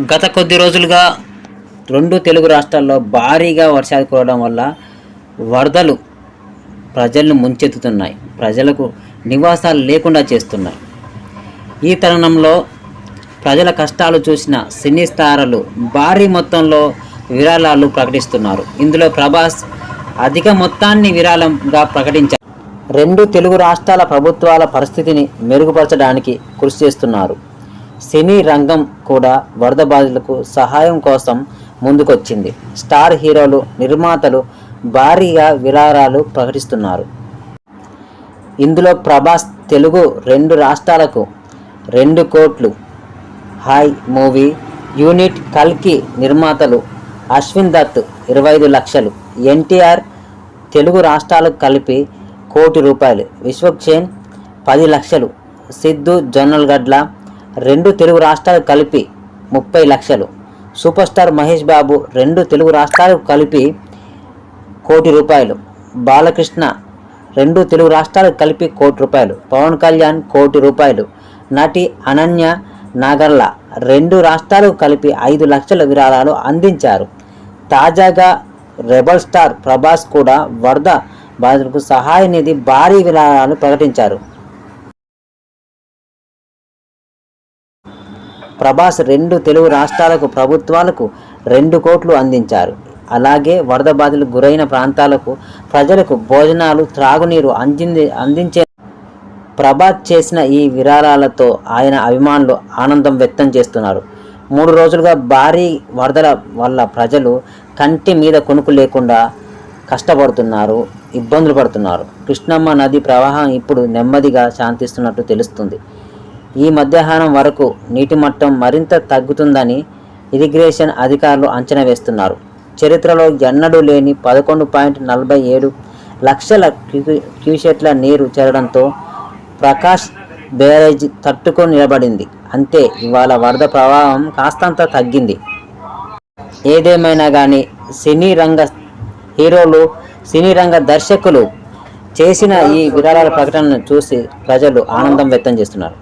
గత కొద్ది రోజులుగా రెండు తెలుగు రాష్ట్రాల్లో భారీగా వర్షాలు కురవడం వల్ల వరదలు ప్రజలను ముంచెత్తుతున్నాయి. ప్రజలకు నివాసాలు లేకుండా చేస్తున్నాయి. ఈ తరుణంలో ప్రజల కష్టాలు చూసిన సినీ స్టారలు భారీ మొత్తంలో విరాళాలు ప్రకటిస్తున్నారు. ఇందులో ప్రభాస్ అధిక మొత్తాన్ని విరాళంగా ప్రకటించారు రెండు తెలుగు రాష్ట్రాల ప్రభుత్వాల పరిస్థితిని మెరుగుపరచడానికి కృషి చేస్తున్నారు. సినీ రంగం కూడా వరద బాధితులకు సహాయం కోసం ముందుకొచ్చింది. స్టార్ హీరోలు నిర్మాతలు భారీగా విరాళాలు ప్రకటిస్తున్నారు. ఇందులో ప్రభాస్ తెలుగు రెండు రాష్ట్రాలకు రెండు కోట్లు. హాయ్ మూవీ యూనిట్ కల్కి నిర్మాతలు అశ్విన్ దత్ ఇరవై ఐదు లక్షలు. ఎన్టీఆర్ తెలుగు రాష్ట్రాలకు కలిపి కోటి రూపాయలు. విశ్వక్సేన్ పది లక్షలు. సిద్ధు జొన్నలగడ్ల రెండు తెలుగు రాష్ట్రాలు కలిపి ముప్పై లక్షలు. సూపర్ స్టార్ మహేష్ బాబు రెండు తెలుగు రాష్ట్రాలకు కలిపి కోటి రూపాయలు. బాలకృష్ణ రెండు తెలుగు రాష్ట్రాలు కలిపి కోటి రూపాయలు. పవన్ కళ్యాణ్ కోటి రూపాయలు. నటి అనన్య నాగర్ల రెండు రాష్ట్రాలకు కలిపి ఐదు లక్షల విరాళాలు అందించారు. తాజాగా రెబల్ స్టార్ ప్రభాస్ కూడా వరద బాధితులకు సహాయ నిధి భారీ విరాళాలు ప్రకటించారు. ప్రభాస్ రెండు తెలుగు రాష్ట్రాలకు ప్రభుత్వాలకు రెండు కోట్లు అందించారు. అలాగే వరద బాధలు గురైన ప్రాంతాలకు ప్రజలకు భోజనాలు త్రాగునీరు అందింది అందించే ప్రభాస్ చేసిన ఈ విరాళాలతో ఆయన అభిమానులు ఆనందం వ్యక్తం చేస్తున్నారు. మూడు రోజులుగా భారీ వరదల వల్ల ప్రజలు కంటి మీద కొనుకు లేకుండా కష్టపడుతున్నారు ఇబ్బందులు పడుతున్నారు. కృష్ణమ్మ నది ప్రవాహం ఇప్పుడు నెమ్మదిగా శాంతిస్తున్నట్టు తెలుస్తుంది. ఈ మధ్యాహ్నం వరకు నీటి మట్టం మరింత తగ్గుతుందని ఇరిగ్రేషన్ అధికారులు అంచనా వేస్తున్నారు. చరిత్రలో ఎన్నడూ లేని పదకొండు పాయింట్ నలభై ఏడు లక్షల క్యూ- క్యూసెట్ల నీరు చేరడంతో ప్రకాష్ బ్యారేజ్ తట్టుకొని నిలబడింది. అంతే ఇవాళ వరద ప్రవాహం కాస్తంత తగ్గింది. ఏదేమైనా కానీ సినీ రంగ హీరోలు సినీ రంగ దర్శకులు చేసిన ఈ విరాళాల ప్రకటనను చూసి ప్రజలు ఆనందం వ్యక్తం చేస్తున్నారు.